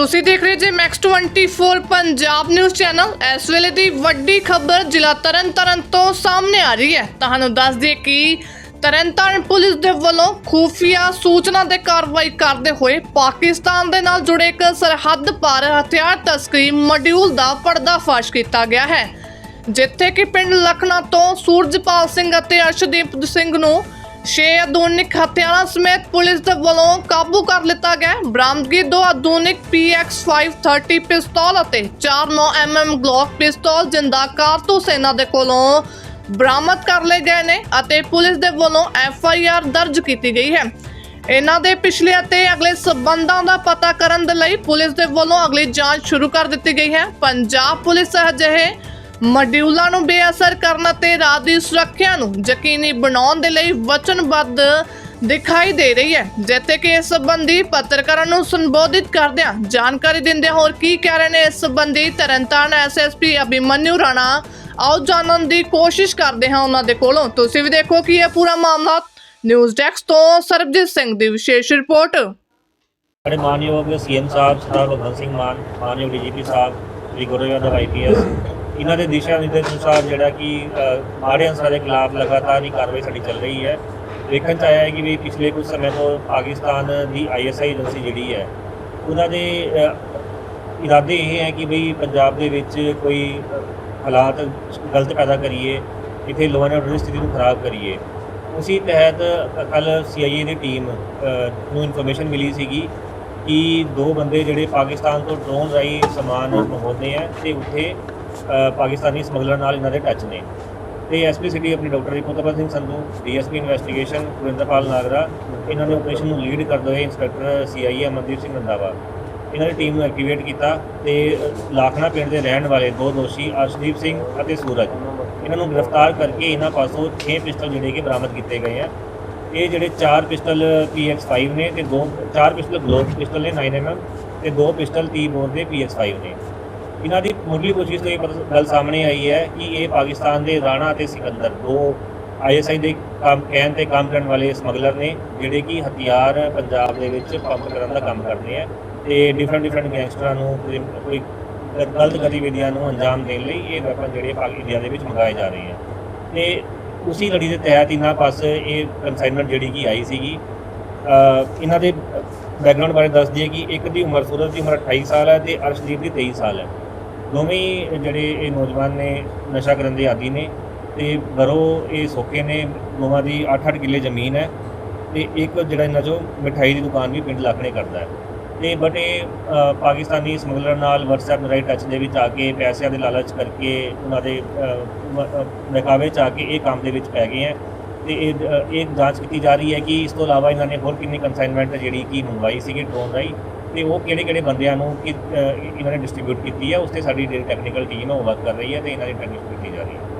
ਤੁਸੀਂ ਦੇਖ ਰਹੇ ਜੇ ਮੈਕਸ 24 ਪੰਜਾਬ ਨਿਊਜ਼ ਚੈਨਲ ਇਸ ਵੇਲੇ ਦੀ ਵੱਡੀ ਖਬਰ ਜ਼ਿਲ੍ਹਾ ਤਰਨਤਾਰਨ ਤੋਂ ਸਾਹਮਣੇ ਆ ਰਹੀ ਹੈ। ਤੁਹਾਨੂੰ ਦੱਸ ਦਈਏ ਕਿ ਤਰਨਤਾਰਨ ਪੁਲਿਸ ਦੇ ਵੱਲੋਂ ਖੂਫੀਆ ਸੂਚਨਾ ਦੇ ਕਾਰਵਾਈ ਕਰਦੇ ਹੋਏ ਪਾਕਿਸਤਾਨ ਦੇ ਨਾਲ ਜੁੜੇ ਇੱਕ ਸਰਹੱਦ ਪਾਰ ਹਥਿਆਰ ਤਸਕਰੀ ਮੋਡਿਊਲ ਦਾ ਪਰਦਾਫਾਸ਼ ਕੀਤਾ ਗਿਆ ਹੈ। ਜਿੱਥੇ ਕਿ ਪਿੰਡ ਲਖਣਾ ਤੋਂ ਸੂਰਜਪਾਲ ਸਿੰਘ ਅਤੇ ਅਰਸ਼ਦੀਪ ਸਿੰਘ ਨੂੰ ਛੇ ਆਧੁਨਿਕ ਹਥਿਆਰਾਂ ਸਮੇਤ ਪੁਲਿਸ ਦੇ ਵੱਲੋਂ ਕਾਬੂ ਕਰ ਲਿੱਤਾ ਗਿਆ ਹੈ। ਬਰਾਮਦਗੀ ਦੋ ਆਧੁਨਿਕ PX530 ਪਿਸਤੌਲ ਅਤੇ 49mm ਗਲੌਕ ਪਿਸਤੌਲ ਜਿੰਦਾ ਕਾਰਤੂਸ ਇਹਨਾਂ ਦੇ ਕੋਲੋਂ ਬਰਾਮਦ ਕਰ ਲਏ ਗਏ ਨੇ ਅਤੇ ਪੁਲਿਸ ਦੇ ਵੱਲੋਂ FIR ਦਰਜ ਕੀਤੀ ਗਈ ਹੈ ਇਹਨਾਂ ਦੇ ਪਿਛਲੇ ਅਤੇ ਅਗਲੇ ਸਬੰਧਾਂ ਦਾ ਪਤਾ ਕਰਨ ਦੇ ਲਈ ਪੁਲਿਸ ਦੇ ਵੱਲੋਂ ਅਗਲੀ ਜਾਂਚ ਸ਼ੁਰੂ ਕਰ ਦਿੱਤੀ ਗਈ ਹੈ ਪੰਜਾਬ ਪੁਲਿਸ ਅਜਿਹੇ ਮੋਡਿਊਲਾਂ ਨੂੰ ਬੇਅਸਰ ਕਰਨ ਅਤੇ ਰਾਤ ਦੀ ਸੁਰੱਖਿਆ ਨੂੰ ਯਕੀਨੀ ਬਣਾਉਣ ਦੇ ਲਈ ਵਚਨਬੱਧ ਦਿਖਾਈ ਦੇ ਰਹੀ ਹੈ। ਜਿੱਥੇ ਕਿ ਇਸ ਸੰਬੰਧੀ ਪੱਤਰਕਾਰਾਂ ਨੂੰ ਸੰਬੋਧਿਤ ਕਰਦਿਆਂ ਜਾਣਕਾਰੀ ਦਿੰਦੇ ਹੋਰ ਕੀ ਕਹਿ ਰਹੇ ਨੇ ਇਸ ਸੰਬੰਧੀ ਤਰਨਤਾਰਨ ਐਸਐਸਪੀ ਅਭਿਮਨਿਊ ਰਾਣਾ, ਆਓ ਜਾਣਨ ਦੀ ਕੋਸ਼ਿਸ਼ ਕਰਦੇ ਹਾਂ ਉਹਨਾਂ ਦੇ ਕੋਲੋਂ। ਤੁਸੀਂ ਵੀ ਦੇਖੋ ਕਿ ਇਹ ਪੂਰਾ ਮਾਮਲਾ। ਨਿਊਜ਼ ਡੈਸਕ ਤੋਂ ਸਰਬਜੀਤ ਸਿੰਘ ਦੀ ਵਿਸ਼ੇਸ਼ ਰਿਪੋਰਟ। ਸਾਡੇ ਮਾਨਯੋਗ ਸੀਐਮ ਸਾਹਿਬ, ਸਰਦਾਰ ਭਗਵੰਤ ਸਿੰਘ ਮਾਨ, ਮਾਨਯੋਗ ਡੀਜੀਪੀ ਸਾਹਿਬ, ਸ੍ਰੀ ਗੁਰੂ ਯਾਦਵ ਆਈਪੀਐਸ ਇਹਨਾਂ ਦੇ ਦਿਸ਼ਾ ਨਿਰਦੇਸ਼ ਅਨੁਸਾਰ ਜਿਹੜਾ ਕਿ ਅ, ਮਾੜੇ ਅਨਸਰਾਂ ਦੇ ਖਿਲਾਫ ਲਗਾਤਾਰ ਹੀ ਕਾਰਵਾਈ ਸਾਡੀ ਚੱਲ ਰਹੀ ਹੈ। ਵੇਖਣ ਚ ਆਇਆ ਹੈ ਕਿ ਵੀ ਪਿਛਲੇ ਕੁਝ ਸਮੇਂ ਤੋਂ ਪਾਕਿਸਤਾਨ ਦੀ ਆਈਐਸਆਈ ਏਜੰਸੀ ਜਿਹੜੀ ਹੈ ਉਹਨਾਂ ਦੇ ਇਰਾਦੇ ਇਹ ਹੈ ਕਿ ਵੀ ਪੰਜਾਬ ਦੇ ਵਿੱਚ ਕੋਈ ਹਾਲਾਤ ਗਲਤ ਪੈਦਾ ਕਰੀਏ ਇੱਥੇ ਲੋਅ ਐਂਡ ਆਰਡਰ ਦੀ ਸਥਿਤੀ ਨੂੰ ਖਰਾਬ ਕਰੀਏ। ਉਸੇ ਤਹਿਤ ਕੱਲ ਸੀਆਈਏ ਦੀ ਟੀਮ ਨੂੰ ਇਨਫੋਰਮੇਸ਼ਨ ਮਿਲੀ ਸੀਗੀ ਕਿ ਦੋ ਬੰਦੇ ਜਿਹੜੇ ਪਾਕਿਸਤਾਨ ਤੋਂ ਡਰੋਨ ਰਾਹੀਂ ਸਮਾਨ ਮੰਗਵਾਉਂਦੇ ਆ ਤੇ ਉੱਥੇ ਪਾਕਿਸਤਾਨੀ ਸਮਗਲਰ ਨਾਲ ਇਹਨਾਂ ਦੇ ਟੱਚ ਨੇ। ਤੇ ਐਸਪੀ ਸਿਟੀ ਆਪਣੀ doctor Ripotpal Singh Sandhu DSP investigation Gurinderpal Nagra, ਇਹਨਾਂ ਨੇ ਆਪਰੇਸ਼ਨ ਨੂੰ ਲੀਡ ਕਰਦੇ ਹੋਏ ਇੰਸਪੈਕਟਰ ਸੀਆਈਏ ਅਮਨਦੀਪ ਸਿੰਘ ਰੰਧਾਵਾ। ਇਹਨਾਂ ਦੀ ਟੀਮ ਨੂੰ ਐਕਟੀਵੇਟ ਕੀਤਾ ਤੇ ਲਾਖਣਾ ਪਿੰਡ ਦੇ ਰਹਿਣ ਵਾਲੇ ਦੋ ਦੋਸ਼ੀ ਅਰਸ਼ਦੀਪ ਸਿੰਘ ਅਤੇ ਸੂਰਜ। ਇਹਨਾਂ ਨੂੰ ਗ੍ਰਿਫਤਾਰ ਕਰਕੇ ਇਹਨਾਂ ਪਾਸੋਂ 6 ਪਿਸਟਲ ਜਿਹੜੇ ਕਿ ਬਰਾਮਦ ਕੀਤੇ ਗਏ ਆ। ਇਹ ਜਿਹੜੇ ਚਾਰ ਪਿਸਟਲ PX5 ਨੇ ਤੇ ਦੋ, ਚਾਰ ਪਿਸਟਲ ਗਲੋਕ ਪਿਸਟਲ ਨੇ 9mm ਤੇ ਦੋ ਪਿਸਟਲ 30 ਬੋਰ ਦੇ PX5 ਨੇ। ਇਹਨਾਂ ਦੀ ਮੁੱਢਲੀ ਪੁੱਛਗਿੱਛ ਤੋਂ ਇਹ ਪਤਾ- ਗੱਲ ਸਾਹਮਣੇ ਆਈ ਹੈ ਕਿ ਇਹ ਪਾਕਿਸਤਾਨ ਦੇ ਰਾਣਾ ਅਤੇ ਸਿਕੰਦਰ, ਦੋ ਆਈਐਸਆਈ ਦੇ ਕੰਮ ਕਹਿਣ ਤੇ ਕੰਮ ਕਰਨ ਵਾਲੇ ਸਮਗਲਰ ਨੇ, ਜਿਹੜੇ ਕਿ ਹਥਿਆਰ ਪੰਜਾਬ ਦੇ ਵਿੱਚ ਪੰਪ ਕਰਨ ਦਾ ਕੰਮ ਕਰਦੇ ਆ ਤੇ ਡਿਫਰੈਂਟ ਡਿਫਰੈਂਟ ਗੈਂਗਸਟਰਾਂ ਨੂੰ ਕੋਈ- ਕੋਈ ਗਲਤ ਗਤੀਵਿਧੀਆਂ ਨੂੰ ਅੰਜਾਮ ਦੇਣ ਲਈ ਇਹ ਵੈਪਨ ਜਿਹੜੇ ਪਾਕ ਇੰਡੀਆ ਦੇ ਵਿੱਚ ਮੰਗਾਏ ਜਾ ਰਹੇ ਆ। ਤੇ ਉਸੇ ਲੜੀ ਦੇ ਤਹਿਤ ਇਹਨਾਂ ਪਾਸ ਇਹ ਕਨਸਾਈਨਮੈਂਟ ਜਿਹੜੀ ਕਿ ਆਈ ਸੀਗੀ ਇਹਨਾਂ ਦੇ ਬੈਕਗ੍ਰਾਉਂਡ ਬਾਰੇ ਦੱਸ ਦਈਏ ਕਿ ਇੱਕ ਦੀ ਉਮਰ ਸੂਰਜ ਦੀ ਉਮਰ 28 ਸਾਲ ਹੈ ਤੇ ਅਰਸ਼ਦੀਪ ਦੀ 23 ਸਾਲ ਹੈ। ਦੋਵੇਂ ਜਿਹੜੇ ਇਹ ਨੌਜਵਾਨ ਨੇ, ਨਸ਼ਾ ਕਰਨ ਦੇ ਆਦੀ ਨੇ ਤੇ ਘਰੋਂ ਇਹ ਸੋਕੇ ਨੇ, ਦੋਵਾਂ ਦੀ 8-8 ਕਿੱਲੇ ਜ਼ਮੀਨ ਹੈ ਤੇ ਇੱਕ ਜਿਹੜਾ ਇਹਨਾਂ ਚੋਂ ਮਿਠਾਈ ਦੀ ਦੁਕਾਨ ਵੀ ਪਿੰਡ ਲਾਖਣੇ ਕਰਦਾ ਹੈ। ਤੇ ਬਟ ਇਹ ਪਾਕਿਸਤਾਨੀ ਸਮਗਲਰ ਨਾਲ WhatsApp ਰਾਈਟ ਟੱਚ ਦੇ ਵਿੱਚ ਆ ਕੇ ਪੈਸਿਆਂ ਦੇ ਲਾਲਚ ਕਰਕੇ ਉਹਨਾਂ ਦੇ ਨਕਾਵੇ ਚ ਆ ਕੇ ਇਹ ਕੰਮ ਦੇ ਵਿੱਚ ਪੈ ਗਏ ਹੈ ਤੇ ਇਹ ਇਹ ਜਾਂਚ ਕੀਤੀ ਜਾ ਰਹੀ ਹੈ ਕਿ ਇਸ ਤੋਂ ਇਲਾਵਾ ਇਹਨਾਂ ਨੇ ਹੋਰ ਕਿੰਨੀ ਕਨਸਾਈਨਮੈਂਟ ਜਿਹੜੀ ਕਿ ਮੰਗਵਾਈ ਸੀਗੀ ਡਰੋਨ ਰਾਹੀਂ ਤੇ ਉਹ ਕਿਹੜੇ ਕਿਹੜੇ ਬੰਦਿਆਂ ਨੂੰ ਕਿ ਇਹਨਾਂ ਨੇ ਡਿਸਟ੍ਰੀਬਿਊਟ ਕੀਤੀ ਹੈ ਉਸ ਤੇ ਸਾਡੀ ਜਿਹੜੀ ਟੈਕਨੀਕਲ ਟੀਮ ਹੈ ਉਹ ਵਰਕ ਕਰ ਰਹੀ ਹੈ ਤੇ ਇਹਨਾਂ ਦੀ ਟ੍ਰੇਨਿੰਗ ਕੀਤੀ ਜਾ ਰਹੀ ਹੈ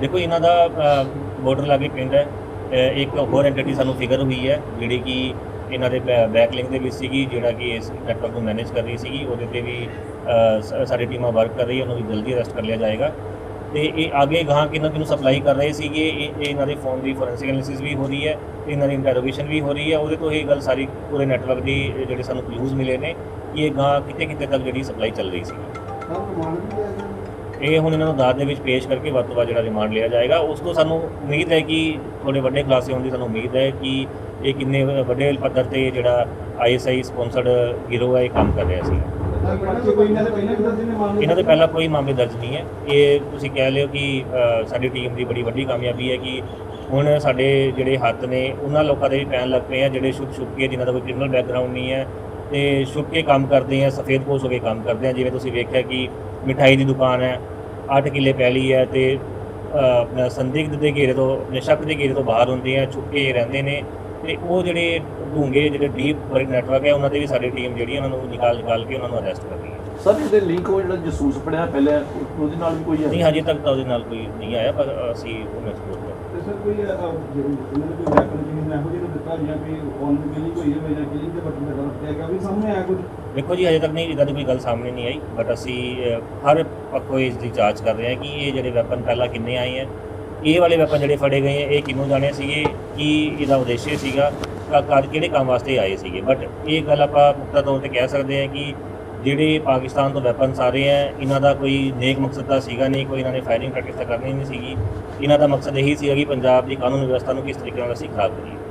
ਦੇਖੋ ਇਹਨਾਂ ਦਾ ਬਾਰਡਰ ਲਾਗੇ ਪਿੰਡ ਹੈ ਇੱਕ ਹੋਰ ਐਂਟੀਟੀ ਸਾਨੂੰ ਫਿਗਰ ਹੋਈ ਹੈ ਜਿਹੜੀ ਕਿ ਇਹਨਾਂ ਦੇ ਬੈਕ ਲਿੰਕ ਦੇ ਵਿੱਚ ਸੀਗੀ ਜਿਹੜਾ ਕਿ ਇਸ ਨੈਟਵਰਕ ਨੂੰ ਮੈਨੇਜ ਕਰ ਰਹੀ ਸੀਗੀ ਉਹਦੇ ਤੇ ਵੀ ਸਾਡੀ ਟੀਮਾਂ ਵਰਕ ਕਰ ਰਹੀ ਹੈ ਉਹਨੂੰ ਵੀ ਜਲਦੀ ਅਰੈਸਟ ਕਰ ਲਿਆ ਜਾਏਗਾ। ਤੇ ਇਹ ਅੱਗੇ ਗਾਹਾਂ ਕਿਹਨਾਂ ਕਿਹਨੂੰ ਸਪਲਾਈ ਕਰ ਰਹੇ ਸੀਗੇ ਇਹ ਇਹ ਇਹਨਾਂ ਦੇ ਫੋਨ ਦੀ ਫੋਰੈਂਸਿਕ ਐਨਾਲਿਸਿਸ ਵੀ ਹੋ ਰਹੀ ਹੈ ਤੇ ਇਹਨਾਂ ਦੀ ਇੰਟਰੋਗੇਸ਼ਨ ਵੀ ਹੋ ਰਹੀ ਹੈ ਉਹਦੇ ਤੋਂ ਇਹ ਗੱਲ ਸਾਰੀ ਪੂਰੇ ਨੈਟਵਰਕ ਦੀ ਜਿਹੜੇ ਸਾਨੂੰ ਕਲੂਜ਼ ਮਿਲੇ ਨੇ ਕਿ ਇਹ ਗਾਹਾਂ ਕਿਤੇ ਕਿਤੇ ਤੱਕ ਜਿਹੜੀ ਸਪਲਾਈ ਚੱਲ ਰਹੀ ਸੀ। ਇਹ ਹੁਣ ਇਹਨਾਂ ਨੂੰ ਦਾਦ ਦੇ ਵਿੱਚ ਪੇਸ਼ ਕਰਕੇ ਵੱਧ ਤੋਂ ਵੱਧ ਜਿਹੜਾ ਰਿਮਾਂਡ ਲਿਆ ਜਾਏਗਾ ਉਸ ਤੋਂ ਸਾਨੂੰ ਉਮੀਦ ਹੈ ਕਿ ਥੋੜੇ ਵੱਡੇ ਖੁਲਾਸੇ ਹੋਣ ਦੀ ਸਾਨੂੰ ਉਮੀਦ ਹੈ ਕਿ ਇਹ ਕਿੰਨੇ ਵੱਡੇ ਪੱਧਰ ਤੇ ਜਿਹੜਾ ਆਈਐਸਆਈ ਸਪਾਂਸਰਡ ਗਿਰੋਹ ਹੈ ਇਹ ਕੰਮ ਕਰ ਰਿਹਾ ਸੀ। ਇਹਨਾਂ ਦੇ ਪਹਿਲਾਂ ਕੋਈ ਮਾਮਲੇ ਦਰਜ ਨਹੀਂ ਹੈ। ਇਹ ਤੁਸੀਂ ਕਹਿ ਲਿਓ ਕਿ ਅ, ਸਾਡੀ ਟੀਮ ਦੀ ਬੜੀ ਵੱਡੀ ਕਾਮਯਾਬੀ ਹੈ ਕਿ ਹੁਣ ਸਾਡੇ ਜਿਹੜੇ ਹੱਥ ਨੇ ਉਹਨਾਂ ਲੋਕਾਂ ਦੇ ਵੀ ਪੈਣ ਲੱਗ ਪਏ ਆ ਜਿਹੜੇ ਛੁਪ ਛੁਪ ਕੇ ਜਿਨ੍ਹਾਂ ਦਾ ਕੋਈ ਕ੍ਰਿਮੀਨਲ ਬੈਕਗ੍ਰਾਉਂਡ ਨਹੀਂ ਹੈ ਤੇ ਛੁਪ ਕੇ ਕੰਮ ਕਰਦੇ ਆ ਸਫੇਦ ਪੋਸ਼ ਹੋ ਕੇ ਕੰਮ ਕਰਦੇ ਆ। ਜਿਵੇਂ ਤੁਸੀਂ ਵੇਖਿਆ ਕਿ ਮਿਠਾਈ ਦੀ ਦੁਕਾਨ ਹੈ 8 ਕਿੱਲੇ ਪੈਲੀ ਹੈ ਤੇ ਅ, ਆਪਣਾ ਸੰਦਿਗਧ ਦੇ ਘੇਰੇ ਤੋਂ ਆਪਣੇ ਸ਼ੱਕ ਦੇ ਘੇਰੇ ਤੋਂ ਬਾਹਰ ਹੁੰਦੇ ਆ ਛੁਪ ਕੇ ਰਹਿੰਦੇ ਨੇ। ਤੇ ਉਹ ਜਿਹੜੇ ਢੂੰਗੇ ਜਿਹੜੇ ਡੀਪ ਵਰਕ ਨੈਟਵਰਕ ਹੈ ਉਹਨਾਂ ਦੇ ਵੀ ਸਾਡੀ ਟੀਮ ਜਿਹੜੀ ਹੈ ਉਹਨਾਂ ਨੂੰ ਨਿਕਾਲ ਨਿਕਾਲ ਕੇ ਉਹਨਾਂ ਨੂੰ ਅਰੈਸਟ ਕਰ ਰਹੀ ਹੈ। ਸਰ ਇਹਦੇ ਲਿੰਕ ਉਹ ਜਿਹੜਾ ਜਸੂਸ ਪੜਿਆ ਪਹਿਲੇ ਉਹਦੇ ਨਾਲ ਵੀ ਕੋਈ ਨਹੀਂ ਹਜੇ ਤੱਕ ਤਾਂ ਉਹਦੇ ਨਾਲ ਕੋਈ ਨਹੀਂ ਆਇਆ ਪਰ ਅਸੀਂ ਉਹਨੂੰ ਐਕਸਪਲੋਰ ਕਰ ਤੇ ਸਰ ਕੋਈ ਨੇ ਕੋਈ ਵੈਪਨ ਨੇ ਇਹੋ ਜਿਹੇ ਦਿੱਤਾ ਜਾਂ ਕਿ ਔਨ ਕਿਲਿੰਗ ਹੋਈ ਹੈ ਜਾਂ ਕਿਲਿੰਗ ਦੇ ਬਟਨ ਤੇ ਦਰਦ ਹੈਗਾ ਵੀ ਸਾਹਮਣੇ ਆਇਆ ਕੁਝ। ਦੇਖੋ ਜੀ ਹਜੇ ਤੱਕ ਨਹੀਂ ਇਦਾਂ ਦੀ ਕੋਈ ਗੱਲ ਸਾਹਮਣੇ ਨਹੀਂ ਆਈ ਬਟ ਅਸੀਂ ਹਰ ਪੱਖੋਂ ਇਸ ਦੀ ਜਾਂਚ ਕਰ ਰਹੇ ਹਾਂ ਕਿ ਇਹ ਜਿਹੜੇ ਵੈਪਨ ਪਹਿਲਾਂ ਕਿੰਨੇ ਆਏ ਹੈ ਇਹ ਵਾਲੇ ਵੈਪਨ ਜਿਹੜੇ ਫੜੇ ਗਏ ਆ, ਇਹ ਕਿਹਨੂੰ ਜਾਣੇ ਸੀਗੇ ਕੀ ਇਹਦਾ ਉਦੇਸ਼ ਸੀਗਾ ਕ- ਕਦ ਕਿਹੜੇ ਕੰਮ ਵਾਸਤੇ ਆਏ ਸੀਗੇ। ਬਟ ਇਹ ਗੱਲ ਆਪਾਂ ਪੁਖਤਾ ਤੌਰ ਤੇ ਕਹਿ ਸਕਦੇ ਹਾਂ ਕਿ ਜਿਹੜੇ ਪਾਕਿਸਤਾਨ ਤੋਂ ਵੈਪਨ ਸਾਰੇ ਆ ਇਹਨਾਂ ਦਾ ਕੋਈ ਨੇਕ ਮਕਸਦ ਦਾ ਸੀਗਾ ਨਹੀਂ ਕੋਈ ਇਹਨਾਂ ਨੇ ਫਾਇਰਿੰਗ ਪ੍ਰੈਕਟਿਸ ਤਾਂ ਕਰਨੀ ਨਹੀਂ ਸੀਗੀ। ਇਹਨਾਂ ਦਾ ਮਕਸਦ ਇਹੀ ਸੀਗਾ ਕਿ ਪੰਜਾਬ ਦੀ ਕਾਨੂੰਨ ਵਿਵਸਥਾ ਨੂੰ ਕਿਸ ਤਰੀਕੇ ਨਾਲ ਅਸੀਂ ਖਰਾਬ ਕਰੀਏ।